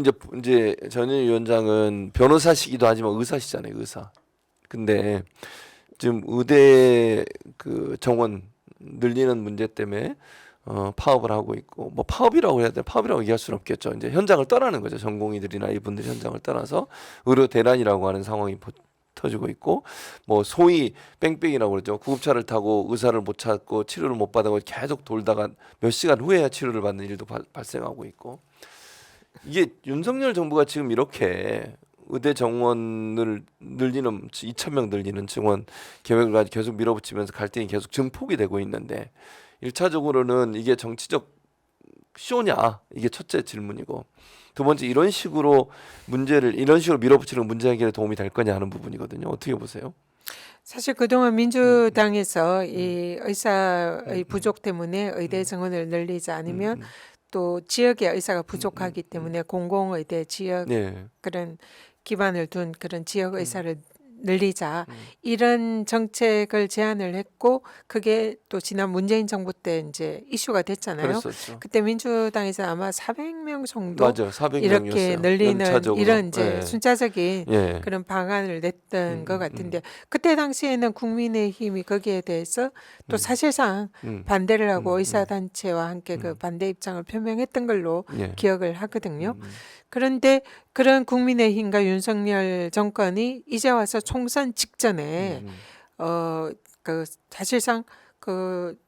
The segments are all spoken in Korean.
이제 이제 전현 위원장은 변호사시기도 하지만 의사시잖아요, 의사. 근데 지금 의대 그 정원 늘리는 문제 때문에 어 파업을 하고 있고 뭐 파업이라고 해야 돼 파업이라고 얘기할 수는 없겠죠. 이제 현장을 떠나는 거죠. 전공의들이나 이분들이 현장을 떠나서 의료 대란이라고 하는 상황이 버- 터지고 있고 뭐 소위 뺑뺑이라고 그러죠. 구급차를 타고 의사를 못 찾고 치료를 못 받아고 계속 돌다가 몇 시간 후에야 치료를 받는 일도 발- 발생하고 있고 이게 윤석열 정부가 지금 이렇게 의대 정원을 늘리는 2천 명 늘리는 정원 계획을 가지고 계속 밀어붙이면서 갈등이 계속 증폭이 되고 있는데 일차적으로는 이게 정치적 쇼냐 이게 첫째 질문이고 두 번째 이런 식으로 문제를 이런 식으로 밀어붙이는 문제 해결에 도움이 될 거냐 하는 부분이거든요. 어떻게 보세요? 사실 그동안 민주당에서 음. 이 의사의 부족 때문에 의대 정원을 늘리지 않으면 음, 음. 또 지역의 의사가 부족하기 때문에 공공의대 지역 네. 그런 기반을 둔 그런 지역 의사를 늘리자 음. 이런 정책을 제안을 했고 그게 또 지난 문재인 정부 때 이제 이슈가 됐잖아요. 그랬었죠. 그때 민주당에서 아마 400명 정도 맞아. 400명이었어요. 이렇게 늘리는 이런 이제 예. 순차적인 예. 그런 방안을 냈던 음, 것 음, 같은데 그때 당시에는 국민의힘이 거기에 대해서 또 음. 사실상 음. 반대를 하고 음, 음. 의사단체와 함께 그 음. 반대 입장을 표명했던 걸로 예. 기억을 하거든요. 음, 그런데 그런 국민의힘과 윤석열 정권이 이제 와서 총선 직전에 음, 어그 사실상 그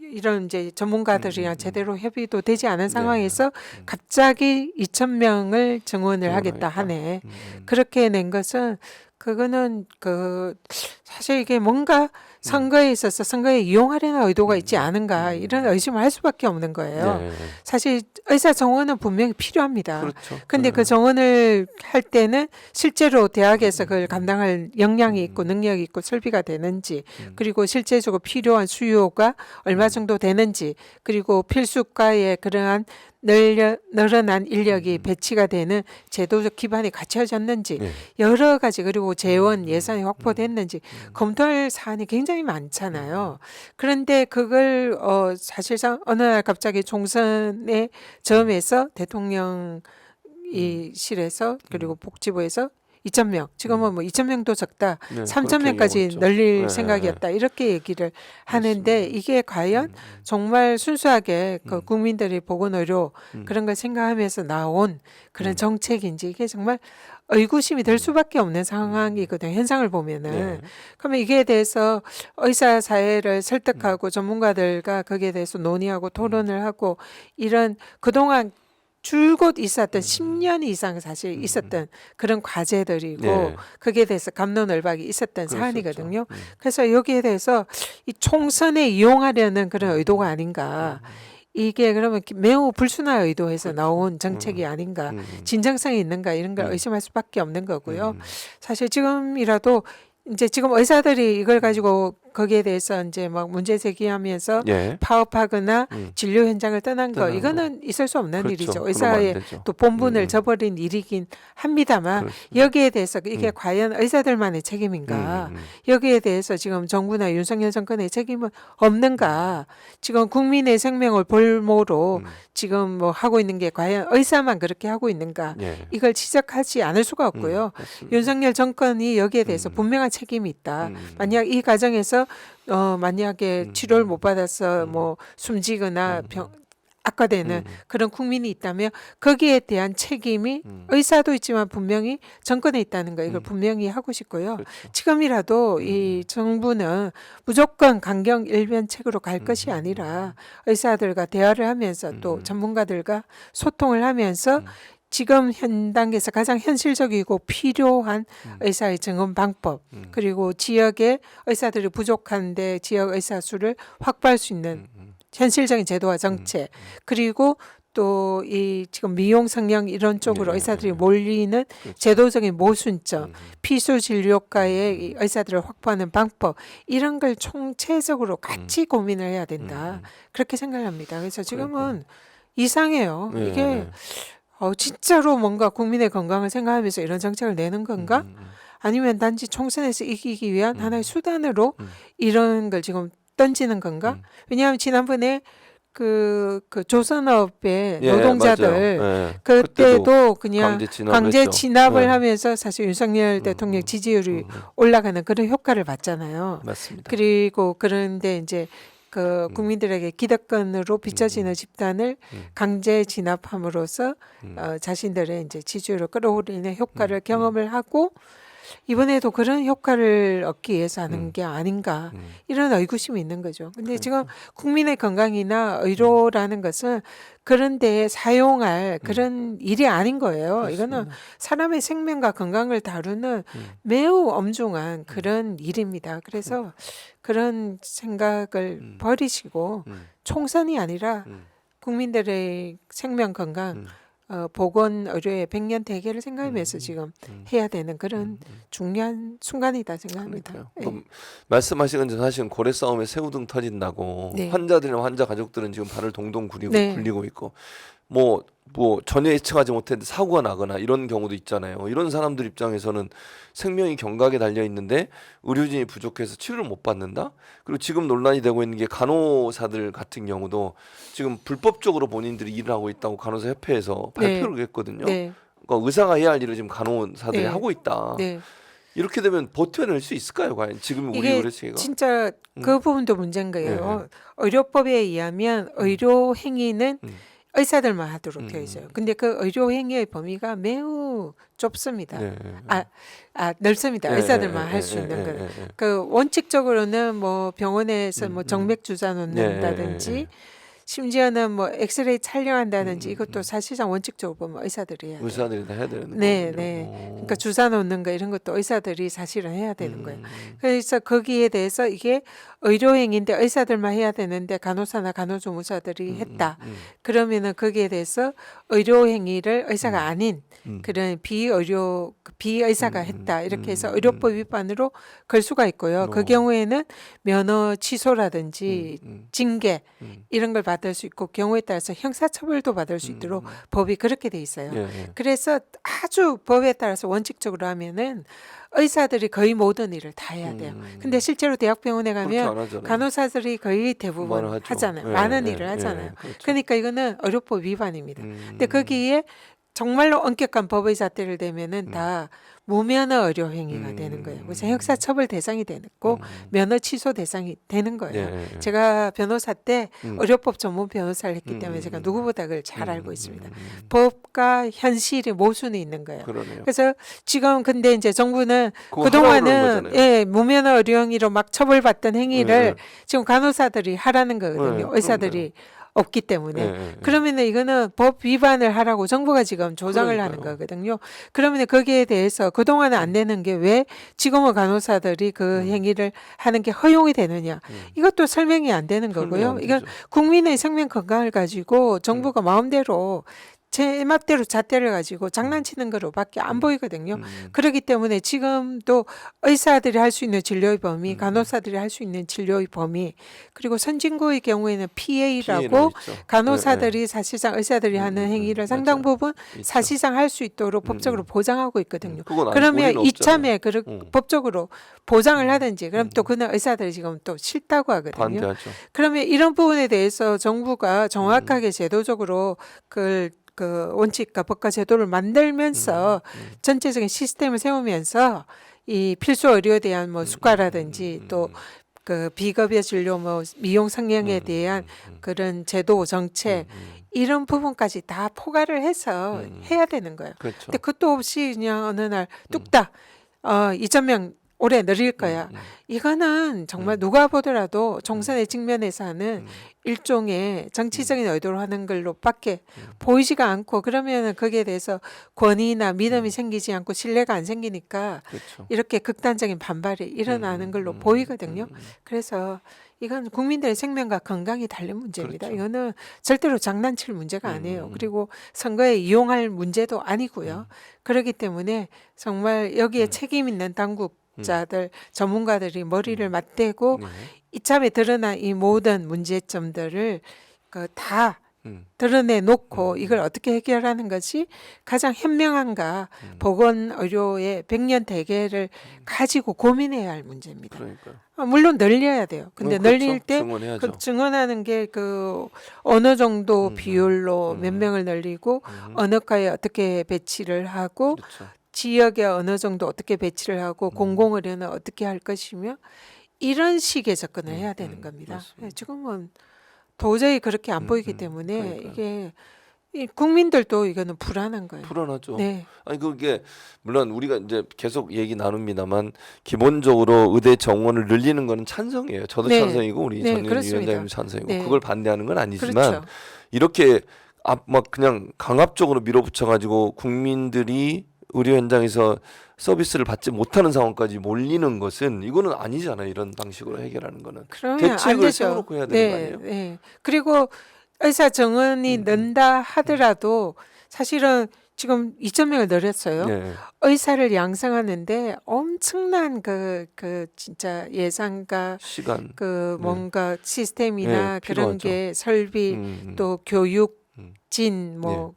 이런 이제 전문가들이랑 음, 음, 음. 제대로 협의도 되지 않은 네. 상황에서 음. 갑자기 2천 명을 증원을 하겠다. 하네. 음, 음. 그렇게 낸 것은 그거는 그 사실 이게 뭔가 선거에 있어서 선거에 이용하려는 의도가 있지 않은가 음. 이런 의심을 할 수밖에 없는 거예요. 네. 사실 의사 정원은 분명히 필요합니다. 그렇죠. 근데 네. 그 정원을 할 때는 실제로 대학에서 그걸 감당할 역량이 있고 능력이 있고 설비가 되는지 음. 그리고 실제적으로 필요한 수요가 얼마 정도 되는지 그리고 필수과에 그러한 늘려, 늘어난 인력이 음. 배치가 되는 제도적 기반이 갖춰졌는지 네. 여러 가지 그리고 재원 음, 예산이 음, 확보됐는지 음. 검토할 사안이 굉장히 많잖아요. 그런데 그걸 어 사실상 어느 날 갑자기 총선의 점에서 대통령 이 실에서 그리고 복지부에서 2천 명 지금은 뭐 2천 명도 적다 네, 3천 그렇게 명까지. 늘릴 네, 생각이었다 이렇게 얘기를 하는데 맞습니다. 이게 과연 음, 정말 순수하게 그 음. 국민들이 보건 의료 음. 그런 걸 생각하면서 나온 그런 음. 정책인지 이게 정말 의구심이 될 수밖에 없는 상황이거든요. 현상을 보면은 네. 그러면 이게 대해서 의사 사회를 설득하고 음. 전문가들과 거기에 대해서 논의하고 토론을 하고 이런 그동안 줄곧 있었던 음. 10년 이상 사실 있었던 그런 과제들이고 네. 거기에 대해서 감론을박이 있었던 그랬었죠. 사안이거든요. 음. 그래서 여기에 대해서 이 총선에 이용하려는 그런 의도가 아닌가. 이게 그러면 매우 불순한 의도에서 그렇죠. 나온 정책이 아닌가. 음. 진정성이 있는가 이런 걸 음. 의심할 수밖에 없는 거고요. 음. 사실 지금이라도 이제 지금 의사들이 이걸 가지고 거기에 대해서 이제 막 문제 제기하면서 예. 파업하거나 음. 진료 현장을 떠난 거 이거는 있을 수 없는 그렇죠. 일이죠. 의사의. 또 본분을 음. 저버린 일이긴 합니다만 그렇습니다. 여기에 대해서 이게 음. 과연 의사들만의 책임인가? 음, 음. 여기에 대해서 지금 정부나 윤석열 정권의 책임은 없는가? 지금 국민의 생명을 볼모로 음. 지금 뭐 하고 있는 게 과연 의사만 그렇게 하고 있는가? 예. 이걸 지적하지 않을 수가 없고요. 음. 윤석열 정권이 여기에 대해서 음. 분명한 책임이 있다. 음. 만약 이 과정에서 어 만약에 음. 치료를 못 받아서 음. 뭐 숨지거나 음. 병 악화되는 음. 그런 국민이 있다면 거기에 대한 책임이 음. 의사도 있지만 분명히 정권에 있다는 거 이걸 음. 분명히 하고 싶고요. 그렇죠. 지금이라도 음. 이 정부는 무조건 강경 일변책으로 갈 음. 것이 아니라 의사들과 대화를 하면서 또 음. 전문가들과 소통을 하면서 음. 지금 현 단계에서 가장 현실적이고 필요한 음. 의사의 증원 방법 음. 그리고 지역에 의사들이 부족한데 지역 의사 수를 확보할 수 있는 음, 음. 현실적인 제도와 정책 그리고 또 이 지금 미용 성형 이런 쪽으로 네. 의사들이 몰리는 그렇죠. 제도적인 모순점 음. 피수 진료과의 이 의사들을 확보하는 방법 이런 걸 총체적으로 같이 고민을 해야 된다 음. 그렇게 생각합니다. 그래서 지금은 그러니까요. 이상해요. 네, 이게 네. 어, 진짜로 뭔가 국민의 건강을 생각하면서 이런 정책을 내는 건가? 음, 음, 아니면 단지 총선에서 이기기 위한 음. 하나의 수단으로 음. 이런 걸 지금 던지는 건가? 음. 왜냐하면 지난번에 그, 그 조선업의 예, 노동자들 맞아요. 예. 그때도 그냥 강제 진압을 했죠. 진압을 네. 하면서 사실 윤석열 음, 대통령 음, 지지율이 음, 음. 올라가는 그런 효과를 봤잖아요. 맞습니다. 그리고 그런데 이제 그 음. 국민들에게 기득권으로 비춰지는 집단을 음. 강제 진압함으로써 음. 어, 자신들의 이제 지지율을 끌어올리는 효과를 음, 경험을 하고 이번에도 그런 효과를 얻기 위해서 하는 음. 게 아닌가 음. 이런 의구심이 있는 거죠. 근데 그러니까. 지금 국민의 건강이나 의료라는 것은 그런 데에 사용할 그런 일이 아닌 거예요. 이거는 음. 그렇습니다. 사람의 생명과 건강을 다루는 음. 매우 엄중한 그런 일입니다. 그래서 그런 생각을 음. 버리시고 음. 총선이 아니라 음. 국민들의 생명 건강, 음. 어, 보건 의료의 백년 대계를 생각하면서 음. 지금 음. 해야 되는 그런 음. 음. 중요한 순간이다 생각합니다. 그러니까요. 예. 말씀하신 건 사실은 고래 싸움에 새우등 터진다고 네. 환자들이나 환자 가족들은 지금 발을 동동 구리고 네. 굴리고 있고 뭐 뭐 전혀 예측하지 못했는데 사고가 나거나 이런 경우도 있잖아요. 이런 사람들 입장에서는 생명이 경각에 달려 있는데 의료진이 부족해서 치료를 못 받는다. 그리고 지금 논란이 되고 있는 게 간호사들 같은 경우도 지금 불법적으로 본인들이 일을 하고 있다고 간호사 협회에서 네. 발표를 했거든요. 네, 그러니까 의사가 해야 할 일을 지금 간호사들이 네. 하고 있다. 네. 이렇게 되면 버텨낼 수 있을까요, 과연 지금 우리 의료체계가? 진짜 그 음. 부분도 문제인 거예요. 네. 의료법에 의하면 의료 행위는 음. 의사들만 하도록 되어 음. 있어요. 근데 그 의료 행위의 범위가 매우 좁습니다. 네. 아, 아 넓습니다. 네, 의사들만 네, 할 수 네, 있는 네, 거는. 네, 네. 그 원칙적으로는 뭐 병원에서 음, 뭐 음. 정맥 주사 놓는다든지 네, 네, 심지어는 뭐 엑스레이 촬영한다든지 음, 음, 이것도 음. 사실상 원칙적으로 보면 의사들이 해야 돼요. 의사들이 다 해야 되는 네, 거군요. 네. 오. 그러니까 주사 놓는 거 이런 것도 의사들이 사실은 해야 되는 거예요. 음, 그래서 거기에 대해서 이게 의료행위인데 의사들만 해야 되는데 간호사나 간호조무사들이 음, 했다. 음, 그러면은 거기에 대해서 의료행위를 의사가 음. 아닌 음. 그런 비의료 비의사가 음, 했다 이렇게 해서 음, 의료법 위반으로 걸 수가 있고요. 그 어. 경우에는 면허 취소라든지 음, 징계 음, 이런 걸 받을 수 있고 경우에 따라서 형사처벌도 받을 수 음, 있도록 음. 법이 그렇게 돼 있어요. 예, 예. 그래서 아주 법에 따라서 원칙적으로 하면은 의사들이 거의 모든 일을 다 해야 돼요. 음. 근데 실제로 대학병원에 가면. 간호사들이 거의 대부분 하죠. 하잖아요. 예, 많은 예, 일을 예, 하잖아요. 그렇죠. 그러니까 이거는 의료법 위반입니다. 음. 근데 거기에 정말로 엄격한 법의 잣대를 대면은 다 무면허 의료 행위가 음. 되는 거예요. 그래서 형사 처벌 대상이 되고 음. 면허 취소 대상이 되는 거예요. 예, 예, 예. 제가 변호사 때 음. 의료법 전문 변호사를 했기 음, 때문에 음, 제가 음. 누구보다 그걸 잘 음, 알고 음, 있습니다. 음, 음. 법과 현실이 모순이 있는 거예요. 그러네요. 그래서 지금 근데 이제 정부는 그거 그동안은 거잖아요. 예, 무면허 의료 행위로 막 처벌받던 행위를 예, 예. 지금 간호사들이 하라는 거거든요. 네, 의사들이 없기 때문에. 예. 그러면은 이거는 법 위반을 하라고 정부가 지금 조정을 하는 그러니까요. 거거든요. 그러면 거기에 대해서 그동안은 안 되는 게 왜 지금은 간호사들이 그 음. 행위를 하는 게 허용이 되느냐. 음. 이것도 설명이 안 되는 설명이 거고요. 안 이건 되죠. 국민의 생명 건강을 가지고 정부가 마음대로 제 맘대로 잣대를 가지고 장난치는 거로밖에 안 보이거든요. 음. 그렇기 때문에 지금도 의사들이 할 수 있는 진료의 범위, 음. 간호사들이 할 수 있는 진료의 범위, 그리고 선진국의 경우에는 PA라고. 간호사들이 사실을 의사들이 음, 하는 음, 행위를 음, 상당 맞아요. 부분 있죠. 사실상 할 수 있도록 음, 법적으로 음. 보장하고 있거든요. 음, 그러면. 이참에 그 음. 법적으로 보장을 하든지 그럼 음. 또 그는 의사들이 지금 또 싫다고 하거든요. 반대하죠. 그러면 이런 부분에 대해서 정부가 정확하게 음. 제도적으로 그, 그 원칙과 법과 제도를 만들면서 음, 음. 전체적인 시스템을 세우면서 이 필수 의료에 대한 뭐 수가라든지 음, 또 음, 그 비급여 진료 뭐 미용 성형에 음, 대한 음, 음, 그런 제도 정책 음, 음. 이런 부분까지 다 포괄을 해서 음. 해야 되는 거예요. 그렇죠. 근데 그것도 없이 그냥 어느 날 뚝딱 어 2천 명 올해 늘릴 거야. 음, 음, 이거는 정말 음. 누가 보더라도 정선의 측면에서 하는 음. 일종의 정치적인 의도로 하는 걸로밖에 음. 보이지가 않고 그러면은 거기에 대해서 권위나 믿음이 음. 생기지 않고 신뢰가 안 생기니까 그렇죠. 이렇게 극단적인 반발이 일어나는 음, 걸로 음, 보이거든요. 음, 음. 그래서 이건 국민들의 생명과 건강이 달린 문제입니다. 그렇죠. 이거는 절대로 장난칠 문제가 아니에요. 음. 그리고 선거에 이용할 문제도 아니고요. 그렇기 때문에 정말 여기에 음. 책임 있는 당국 자들, 전문가들이 머리를 맞대고 네. 이참에 드러난 이 모든 문제점들을 그다 음. 드러내 놓고 음. 이걸 어떻게 해결하는 것이 가장 현명한가 음. 보건 의료의 백년 대계를 가지고 고민해야 할 문제입니다. 그러니까요. 아, 물론 늘려야 돼요. 근데 어, 그렇죠. 늘릴 때 증언해야죠. 그 증언하는 게 그 어느 정도 음, 비율로 음. 몇 명을 늘리고 음. 어느 과에 어떻게 배치를 하고 그렇죠. 지역에 어느 정도 어떻게 배치를 하고 음. 공공 의료는 어떻게 할 것이며 이런 식의 접근을 해야 음, 되는 음, 겁니다. 맞습니다. 예, 지금은 도저히 그렇게 안 음, 보이기 음, 때문에 그러니까요. 이게 이 국민들도 이거는 불안한 거예요. 불안하죠. 네, 아니 그게 물론 우리가 이제 계속 얘기 나눕니다만 기본적으로 의대 정원을 늘리는 거는 찬성이에요. 저도 네. 찬성이고 우리 네, 전윤 그렇습니다. 위원장님 찬성이고 네. 그걸 반대하는 건 아니지만 그렇죠. 이렇게 앞막 그냥 강압적으로 밀어붙여 가지고 국민들이 의료 현장에서 서비스를 받지 못하는 상황까지 몰리는 것은 이거는 아니잖아요. 이런 방식으로 해결하는 거는 대책을. 세워놓고 해야 되는 거 네, 아니에요? 네. 그리고 의사 정원이 음, 음. 는다 하더라도 사실은 지금 2천 명을 늘렸어요. 네. 의사를 양성하는데 엄청난 그, 그 진짜 예산과 시간 그 네. 뭔가 시스템이나 네, 그런 필요하죠. 게 설비 음, 음. 또 교육진 뭐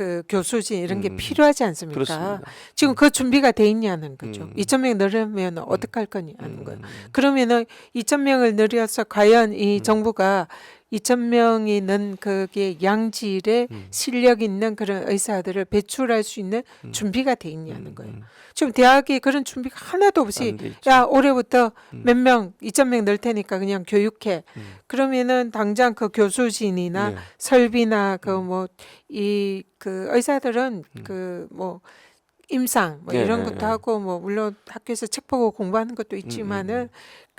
그 교수진 이런 게 음, 음. 필요하지 않습니까? 그렇습니다. 지금 그 준비가 돼 있냐는 거죠. 음. 2천 명 늘으면 어떡할 거니 하는 음, 거예요. 음, 그러면은 2천 명을 늘려서 과연 이 음. 정부가 2천 명이 는 그게 양질의 음. 실력 있는 그런 의사들을 배출할 수 있는 음. 준비가 돼 있냐는 음, 거예요. 음. 지금 대학이 그런 준비가 하나도 없이. 야 올해부터 음. 몇 명, 2천 명늘 테니까 그냥 교육해. 음. 그러면은 당장 그 교수진이나 네. 설비나 그 음. 뭐이그 의사들은 음. 그뭐 임상 뭐 예, 이런 예, 것도 예. 하고 뭐 물론 학교에서 책 보고 공부하는 것도 음, 있지만은 음.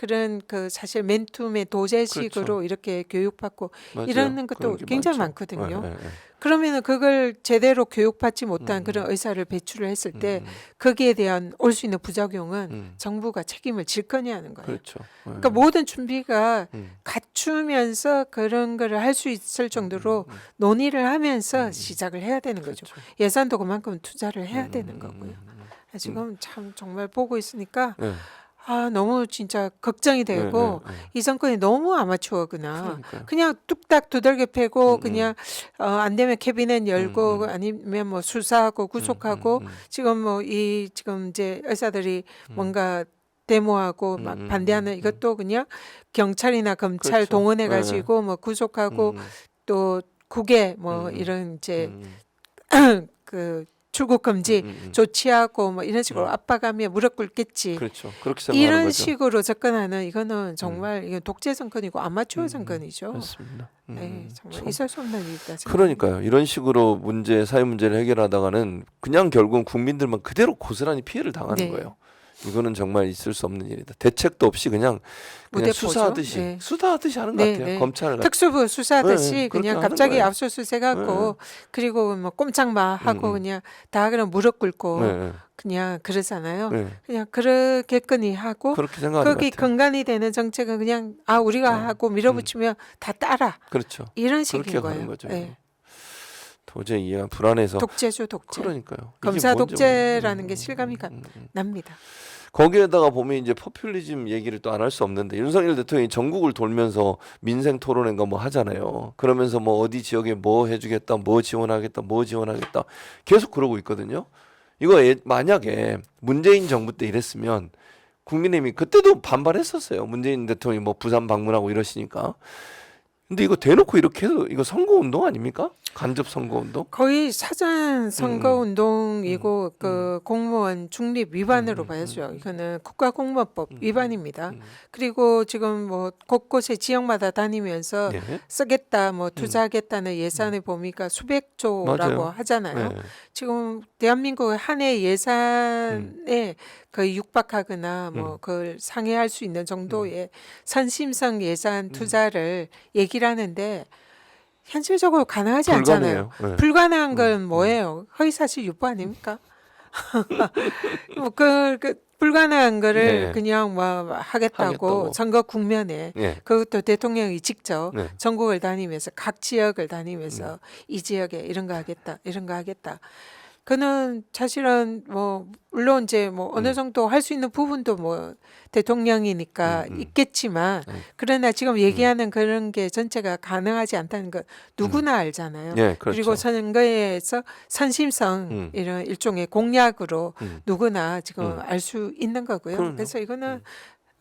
그런 그 사실 맨투맨 도제식으로 그렇죠. 이렇게 교육받고 맞아요. 이러는 것도 굉장히 많죠. 많거든요. 예, 예, 예. 그러면은 그걸 제대로 교육받지 못한 음, 그런 의사를 배출을 했을 때 음, 거기에 대한 올 수 있는 부작용은 음. 정부가 책임을 질 거냐 하는 거예요. 그렇죠. 예. 그러니까 모든 준비가 음. 갖추면서 그런 거를 할 수 있을 정도로 음, 음, 논의를 하면서 음. 시작을 해야 되는 거죠. 그렇죠. 예산도 그만큼 투자를 해야 음, 되는 음, 거고요. 음, 음, 지금 참 정말 보고 있으니까 음. 예. 아 너무 진짜 걱정이 되고 예, 예, 예. 이 정권이 너무 아마추어구나. 그러니까요. 그냥 뚝딱 두들겨 패고 음, 그냥 어, 안 되면 캐비넷 열고 음, 음. 아니면 뭐 수사하고 구속하고 음, 음, 음. 지금 뭐 이 지금 이제 의사들이 음. 뭔가 데모하고 막 음, 음, 반대하는 음, 이것도 그냥 경찰이나 검찰 그렇죠. 동원해 가지고 뭐 구속하고 음, 음, 또 국외 뭐 음, 음. 이런 이제 음, 그 출국 금지 음, 음, 음. 조치하고 뭐 이런 식으로 음. 압박하며 무릎 꿇겠지. 그렇죠. 그렇게 생각하는 이런 거죠. 식으로 접근하는 이거는 정말 이건 독재 정권이고 아마추어 음, 정권이죠. 맞습니다. 음, 네, 정말 참. 있을 수 없는 일이다. 생각합니다. 그러니까요. 이런 식으로 문제 사회 문제를 해결하다가는 그냥 결국은 국민들만 그대로 고스란히 피해를 당하는 네. 거예요. 이거는 정말 있을 수 없는 일이다. 대책도 없이 그냥 그냥. 수사하듯이 네. 수사하듯이 하는 것 네, 같아요. 네. 검찰을 특수부 수사하듯이 네, 네, 그냥 갑자기 거예요. 압수수색하고 그리고 뭐 꼼짝마 하고 음, 음. 그냥 다 그냥 무릎 꿇고 네, 네, 그냥 그러잖아요. 네. 그냥 그렇게끈히 하고 거기. 근간이 되는 정책은 그냥 아 우리가 네. 하고 밀어붙이면 다 따라 그렇죠. 이런 식인 거예요. 거죠. 네. 도저히 이해가 불안해서 독재죠 독재. 그러니까요. 검사 독재라는 게 실감이 가- 음, 음. 납니다. 거기에다가 보면 이제 포퓰리즘 얘기를 또 안 할 수 없는데 윤석열 대통령이 전국을 돌면서 민생 토론회인가 뭐 하잖아요. 그러면서 뭐 어디 지역에 뭐 해주겠다, 뭐 지원하겠다, 뭐 지원하겠다 계속 그러고 있거든요. 이거 예- 만약에 문재인 정부 때 이랬으면 국민의힘이 그때도 반발했었어요. 문재인 대통령이 뭐 부산 방문하고 이러시니까. 근데 이거 대놓고 이렇게 해도 이거 선거 운동 아닙니까? 간접 선거 운동? 거의 사전 선거 음. 운동이고 그 공무원 중립 위반으로 음, 봐야죠. 음, 이거는 국가공무원법 음, 위반입니다. 음. 그리고 지금 뭐 곳곳에 지역마다 다니면서 네. 쓰겠다 뭐 투자하겠다는 예산의 범위가 수백 조라고 맞아요. 하잖아요. 네. 지금 대한민국의 한해 예산에 거의 육박하거나 뭐 음. 그걸 상회할 수 있는 정도의 선심성 예산 투자를 얘기를 하는데 현실적으로 가능하지 않잖아요. 불가능해요. 네. 불가능한 건 음, 뭐예요? 허위사실 유포 아닙니까? 뭐그 그 불가능한 거를 네. 그냥 뭐 하겠다고, 하겠다고. 선거 국면에 네. 그것도 대통령이 직접 네. 전국을 다니면서 각 지역을 다니면서 이 지역에 이런 거 하겠다, 이런 거 하겠다. 그는 사실은 뭐 물론 이제 뭐 어느 음. 정도 할 수 있는 부분도 뭐 대통령이니까 음, 음. 있겠지만 음. 그러나 지금 얘기하는 그런 게 전체가 가능하지 않다는 거 누구나 알잖아요. 예, 그렇죠. 그리고 선거에서 선심성 음. 이런 일종의 공약으로 음. 누구나 지금 음. 알 수 있는 거고요. 그럼요. 그래서 이거는 음.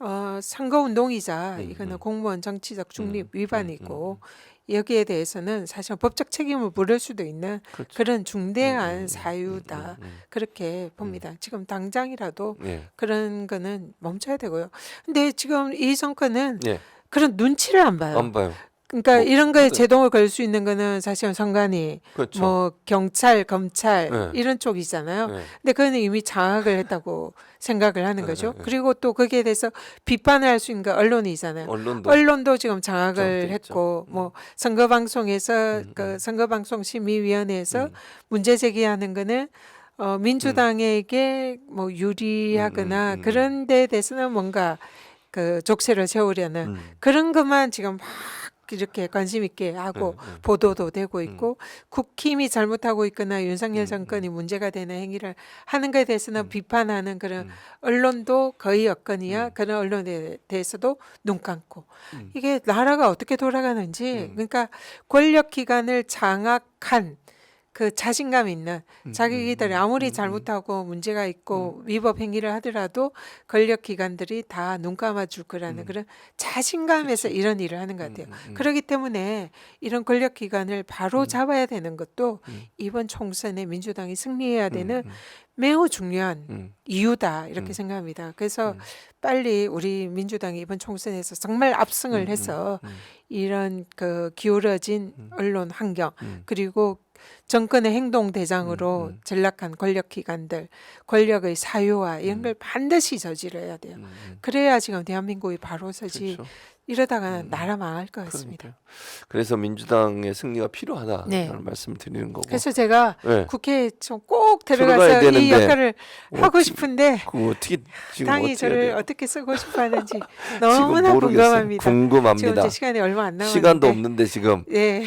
어, 선거 운동이자 음, 이거는 음. 공무원 정치적 중립 음, 위반이고 음, 여기에 대해서는 사실 법적 책임을 물을 수도 있는 그렇죠. 그런 중대한 음, 음, 사유다 음, 음, 그렇게 봅니다. 지금 당장이라도 음. 예. 그런 거는 멈춰야 되고요. 근데 지금 이 정권은 예. 그런 눈치를 안 봐요. 안 봐요. 그러니까 뭐, 이런 거에 제동을 걸 수 있는 거는 사실은 선관위, 그렇죠. 뭐 경찰, 검찰 네. 이런 쪽이잖아요. 예. 근데 그거는 이미 장악을 했다고 생각을 하는 네, 거죠. 네, 네. 그리고 또 거기에 대해서 비판을 할 수 있는 거 언론이잖아요. 언론도 언론도 지금 장악을. 했고 음. 뭐 선거 방송에서 음, 그 음. 선거 방송 심의위원회에서 음, 문제 제기하는 거는 어 민주당에게 뭐 유리하거나 음, 음, 음. 그런 데 대해서는 뭔가 그 족쇄를 세우려는 음. 그런 것만 지금 막 이렇게 관심 있게 하고 네, 네. 보도도 되고 있고 국힘이 잘못하고 있거나 윤석열 음, 정권이 문제가 되는 행위를 하는 것에 대해서는 음. 비판하는 그런 음. 언론도 거의 음. 그런 언론에 대해서도 눈 감고 음. 이게 나라가 어떻게 돌아가는지 음. 그러니까 권력 기관을 장악한 그 자신감 있는 음, 자기들이 음, 아무리 음, 음. 잘못하고 문제가 있고 위법 행위를 하더라도 권력 기관들이 다 눈 감아 줄 거라는 음. 그런 자신감에서 이런 일을 하는 것 같아요. 음, 음, 그렇기 때문에 이런 권력 기관을 바로 음. 잡아야 되는 것도 음. 이번 총선에 민주당이 승리해야 되는 음, 매우 중요한 음, 이유다 이렇게 음. 생각합니다. 그래서 음. 빨리 우리 민주당이 이번 총선에서 정말 압승을 음, 해서 음, 이런 그 기울어진 음. 언론 환경 음. 그리고 정권의 행동 대장으로 음, 음. 전락한 권력 기관들 권력의 사유화 이런 음. 걸 반드시 저질러야 돼요. 음, 음. 그래야 지금 대한민국이 바로 서지 그렇죠. 이러다가 음, 나라 망할 것 같습니다. 그러니까요. 그래서 민주당의 승리가 필요하다라는 네. 말씀을 드리는 거고. 그래서 제가 네. 국회에 좀 꼭 들어가서 이 역할을 하고 어떻게- 싶은데 그 어떻게 지금 당이 저를? 어떻게 쓰고 싶어하는지 지금 너무나. 궁금합니다. 지금 궁금합니다. 이제 시간이 얼마 안 남았는데 시간도 없는데 지금 예.